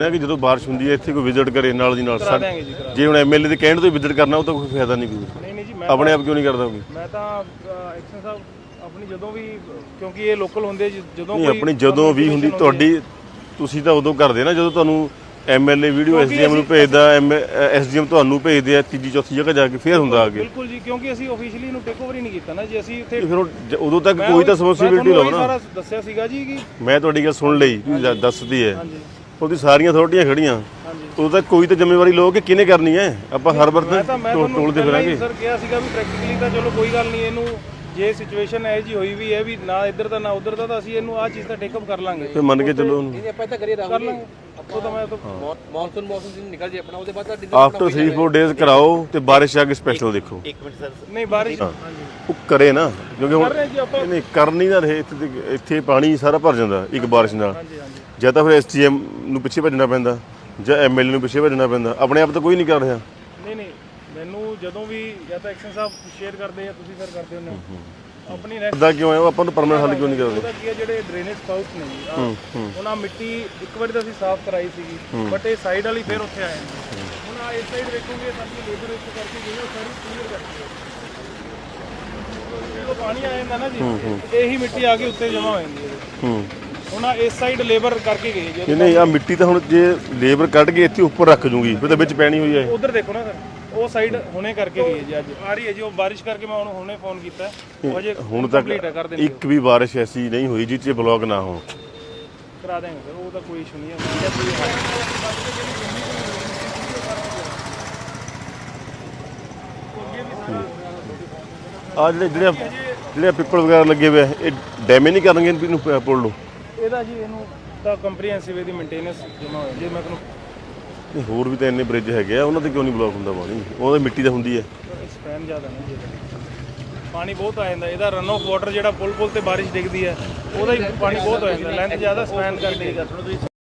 ਕਿ ਜਦੋਂ ਬਾਰਿਸ਼ ਹੁੰਦੀ ਹੈ ਇੱਥੇ ਕੋਈ ਵਿਜ਼ਿਟ ਕਰੇ ਨਾਲ ਦੀ ਨਾਲ ਜੀ ਹੁਣ ਐਮਐਲਏ ਦੇ ਕਹਿਣ ਤੋਂ ਵਿਜ਼ਿਟ ਕਰਨਾ ਉਹ ਤਾਂ ਕੋਈ ਫਾਇਦਾ ਨਹੀਂ ਕੋਈ। ਨਹੀਂ ਨਹੀਂ ਜੀ ਮੈਂ ਆਪਣੇ ਆਪ ਕਿਉਂ ਨਹੀਂ ਕਰਦਾ ਕੋਈ? ਮੈਂ ਤਾਂ ਐਕਸ਼ਨ ਸਾਹਿਬ ਆਪਣੀ ਜਦੋਂ ਵੀ ਕਿਉਂਕਿ ਇਹ ਲੋਕਲ ਹੁੰਦੇ ਜਦੋਂ ਕੋਈ ਆਪਣੀ ਜਦੋਂ ਵੀ ਹੁੰਦੀ। ਤੁਹਾਡੀ ਤੁਸੀਂ ਤਾਂ ਉਦੋਂ ਕਰਦੇ ਨਾ ਜਦੋਂ ਤੁਹਾਨੂੰ ਐਮਐਲਏ ਵੀਡੀਓ ਐਸਡੀਐਮ ਨੂੰ ਭੇਜਦਾ ਐਸਡੀਐਮ ਤੁਹਾਨੂੰ ਭੇਜਦੇ ਆ ਤੀਜੀ ਚੌਥੀ ਜਗ੍ਹਾ ਜਾ ਕੇ ਫੇਰ ਹੁੰਦਾ ਅੱਗੇ। ਬਿਲਕੁਲ ਜੀ ਕਿਉਂਕਿ ਅਸੀਂ ਆਫੀਸ਼ੀਅਲੀ ਨੂੰ ਟੇਕ ਓਵਰ ਹੀ ਨਹੀਂ ਕੀਤਾ ਨਾ ਜੀ ਅਸੀਂ ਉੱਥੇ ਫਿਰ ਉਦੋਂ ਤੱਕ ਕੋਈ ਤਾਂ ਰਿਸਪੌਂਸਿਬਿਲਟੀ ਲਓ ਉਹੀ ਨਾ। ਸਾਰਾ ਦੱਸਿਆ ਸੀਗਾ ਜੀ ਕਿ ਮੈਂ ਤੁਹਾਡੀ ਗੱਲ ਸੁਣ ਲਈ ਦੱਸਦੀ ਹੈ। ਹਾਂਜੀ। ਉਹਦੀ ਸਾਰੀਆਂ ਅਥਾਰਟੀਆਂ ਖੜੀਆਂ। ਹਾਂਜੀ। ਉਦੋਂ ਤੱਕ ਕੋਈ ਤਾਂ ਜ਼ਿੰਮੇਵਾਰੀ ਲਓ ਕਿ ਕਿਹਨੇ ਕਰਨੀ ਹੈ? ਆਪਾਂ ਹਰ ਵਾਰ ਤਾਂ ਤਾਂ ਟੋਲਦੇ ਹੀ ਫਿਰਾਂਗੇ ਸਰ ਕਿਹਾ ਸੀਗਾ ਵੀ ਪ੍ਰੈਕਟੀਕਲੀ ਤਾਂ ਚਲੋ ਕੋਈ ਗੱਲ ਨਹੀਂ ਇਹਨੂੰ ਜੇ ਸਿਚੁਏਸ਼ਨ ਇਹ ਜੀ ਹੋਈ ਵੀ ਹੈ ਵੀ ਨਾ ਇੱਧਰ ਦਾ ਨਾ ਉੱਧਰ ਦਾ ਤਾਂ ਅਸੀਂ ਇਹਨੂੰ ਆਹ ਚੀਜ਼ ਤਾਂ ਟੇਕ ਅਪ ਕਰ ਲਾਂਗੇ। ਫਿਰ ਮੰਨ ਕੇ ਚੱਲੋ ਉਹਨੂੰ। ਆਪਾਂ ਤਾਂ ਕਰੀਏ ਕਰ ਰਾਹੁਲ ਲਾਂਗੇ। ਉਹ ਤਾਂ ਮੈਂ ਤਾਂ ਮੌਨਸੂਨ ਮੌਸਮ ਦਿਨ ਨਿਕਲ ਜੇ ਆਪਣਾ ਉਹਦੇ ਬਾਅਦ ਤਾਂ ਆਫਟਰ 3-4 ਡੇਜ਼ ਕਰਾਓ ਤੇ ਬਾਰਿਸ਼ ਆ ਕੇ ਸਪੈਸ਼ਲ ਦੇਖੋ। ਨਹੀਂ ਬਾਰਿਸ਼ ਹਾਂਜੀ। ਉਹ ਕਰੇ ਨਾ ਕਿਉਂਕਿ ਹੁਣ ਆਪਾਂ। ਨਹੀਂ ਕਰ ਨਹੀਂ ਨਾ ਰਹੇ ਇੱਥੇ ਤੇ- ਇੱਥੇ ਪਾਣੀ ਸਾਰਾ ਭਰ ਜਾਂਦਾ ਇੱਕ ਬਾਰਿਸ਼ ਨਾਲ। ਜਾਂ ਤਾਂ ਫਿਰ ਐਸਟੀਐਮ ਨੂੰ ਪਿੱਛੇ ਭੱਜਣਾ ਪੈਂਦਾ ਜਾਂ ਐਮਐਲਏ ਨੂੰ ਪਿੱਛੇ ਭੱਜਣਾ ਪੈਂਦਾ। ਆਪਣੇ ਆਪ ਤਾਂ ਕੋਈ ਨਹੀਂ ਕਰ ਰਿਹਾ। ਨਹੀਂ ਨਹੀਂ। ਮੈਨੂੰ ਜਦੋਂ ਵੀ ਜਾਂ ਤਾਂ ਐਕਸ਼ਨ ਸਾਹਿਬ ਸ਼ੇਅਰ ਕਰਦੇ ਆ ਤੁਸੀਂ ਸਰ ਕਰਦੇ ਹੁੰਦੇ ਹੋ। ਆਪਣੀ next ਇਦਾਂ ਕਿਉਂ ਹੈ ਉਹ ਆਪਾਂ ਨੂੰ ਪਰਮਨੈਂਟ ਹੱਲ ਕਿਉਂ ਨਹੀਂ ਕਰਦੇ? ਉਹਦਾ ਕੀ ਹੈ ਜਿਹੜੇ ਡਰੇਨੇਜ ਸਪਾਊਟ ਨੇ ਜੀ ਆਹ, ਉਹਨਾਂ ਮਿੱਟੀ ਇੱਕ ਵਾਰੀ ਤਾਂ ਅਸੀਂ ਸਾਫ਼ ਕਰਾਈ ਸੀਗੀ ਬਟ ਇਹ ਸਾਈਡ ਵਾਲੀ ਫੇਰ ਉੱਥੇ ਆਏ ਨੇ। ਹੁਣ ਆ ਇਸ ਸਾਈਡ ਵੇਖੋਗੇ ਸਾਡੀ ਲੇਬਰ ਇੱਥੇ ਕਰਕੇ ਗਈ ਉਹ ਸਾਰੀ ਕਲੀਅਰ ਕਰਤੀ ਹੈ। ਜਦੋਂ ਪਾਣੀ ਆ ਜਾਂਦਾ ਨਾ ਜੀ ਇਹੀ ਮਿੱਟੀ ਆ ਕੇ ਉੱਤੇ ਜਮਾ ਹੋ ਜਾਂਦੀ ਹੈ। ਹੂੰ। ਆ ਇਸ ਸਾਈਡ ਲੇਬਰ ਕਰਕੇ ਹੈ ਇਹ ਨਹੀਂ ਆ ਮਿੱਟੀ ਤਾਂ ਹੁਣ ਜੇ ਲੇਬਰ ਕੱਢ ਕੇ ਇੱਥੇ ਉੱਪਰ ਰੱਖ ਜੂਗੀ ਫਿਰ ਤਾਂ ਵਿੱਚ ਪੈਣੀ ਹੋਈ ਹੈ ਉਧਰ ਦੇਖੋ ਨਾ ਸਰ ਉਹ ਸਾਈਡ ਹੁਣੇ ਕਰਕੇ ਹੈ ਜੀ ਅੱਜ। ਆ ਰਹੀ ਹੈ ਜੀ ਉਹ ਬਾਰਿਸ਼ ਕਰਕੇ ਮੈਂ ਉਹਨੂੰ ਹੁਣੇ ਫੋਨ ਕੀਤਾ। ਉਹ ਹਜੇ ਹੁਣ ਤੱਕ ਕਰ ਦੇਣਗੇ। ਇੱਕ ਵੀ ਬਾਰਿਸ਼ ਐਸੀ ਨਹੀਂ ਹੋਈ ਜਿਸ 'ਚ ਬਲੌਕ ਨਾ ਹੋ ਕਰਾ ਦੇਂਗੇ ਸਰ ਉਹ ਤਾਂ ਕੋਈ ਇਸ਼ੂ ਨਹੀਂ ਹੈ ਆ ਜਿਹੜੇ ਜਿਹੜੇ ਜਿਹੜੇ ਪਿੱਪਲ ਵਗੈਰਾ ਲੱਗੇ ਹੋਏ ਇਹ ਡੈਮੇਜ ਨਹੀਂ ਕਰਨਗੇ ਇਹਨੂੰ ਪੁੱਲ ਨੂੰ? ਇਹਦਾ ਜੀ ਇਹਨੂੰ ਤਾਂ ਕੰਪਰੀਹੈਂਸਿਵ ਇਹਦੀ ਮੇਨਟੇਨੈਂਸ ਜਮਾ ਹੋਇਆ ਜੇ ਮੈਂ ਤੁਹਾਨੂੰ ਨਹੀਂ, ਹੋਰ ਵੀ ਤਾਂ ਇੰਨੇ ਬ੍ਰਿਜ ਹੈਗੇ ਆ ਉਹਨਾਂ ਤੇ ਕਿਉਂ ਨਹੀਂ ਬਲੌਕ ਹੁੰਦਾ ਪਾਣੀ? ਉਹ ਤਾਂ ਮਿੱਟੀ ਤਾਂ ਹੁੰਦੀ ਹੈ। ਸਪੈਨ ਜ਼ਿਆਦਾ ਨਹੀਂ ਜੀ ਇਹਦਾ। ਪਾਣੀ ਬਹੁਤ ਆ ਜਾਂਦਾ ਇਹਦਾ ਰਨ ਆਫ ਵਾਟਰ ਜਿਹੜਾ ਪੁਲ ਪੁਲ ਤੇ ਬਾਰਿਸ਼ ਡਿੱਗਦੀ ਹੈ ਉਹਦਾ ਹੀ ਪਾਣੀ ਬਹੁਤ ਹੋ ਜਾਂਦਾ ਲੈਂਥ ਜ਼ਿਆਦਾ ਸਪੈਨ ਕਰਕੇ।